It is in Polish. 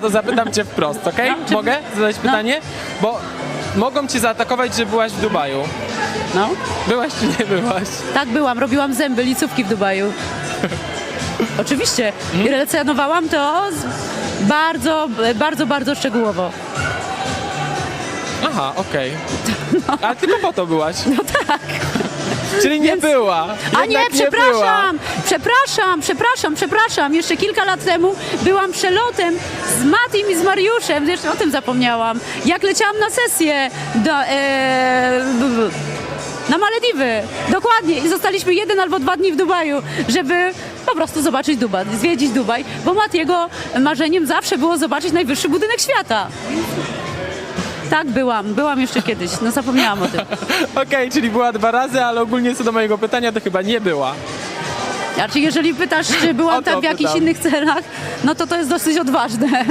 to zapytam cię wprost, okej? No, czy- Mogę zadać pytanie? Bo mogą cię zaatakować, że byłaś w Dubaju. No. Byłaś czy nie byłaś? Tak byłam, robiłam zęby, licówki w Dubaju. Oczywiście. I relacjonowałam to z- bardzo, bardzo, bardzo szczegółowo. Aha, okej. A tylko po to byłaś? No tak. Czyli nie była. A nie, była. przepraszam, przepraszam, przepraszam, przepraszam. Jeszcze kilka lat temu byłam przelotem z Matim i z Mariuszem, jeszcze o tym zapomniałam. Jak leciałam na sesję do, e, b- b- na Malediwy. Dokładnie. I zostaliśmy jeden albo dwa dni w Dubaju, żeby po prostu zobaczyć Dubaj, zwiedzić Dubaj, bo Matiego marzeniem zawsze było zobaczyć najwyższy budynek świata. Tak, byłam. Byłam jeszcze kiedyś. No zapomniałam o tym. Okej, czyli była dwa razy, ale ogólnie co do mojego pytania, to chyba nie była. Znaczy, jeżeli pytasz, czy O byłam to tam w jakichś pytam. innych celach, no to to jest dosyć odważne.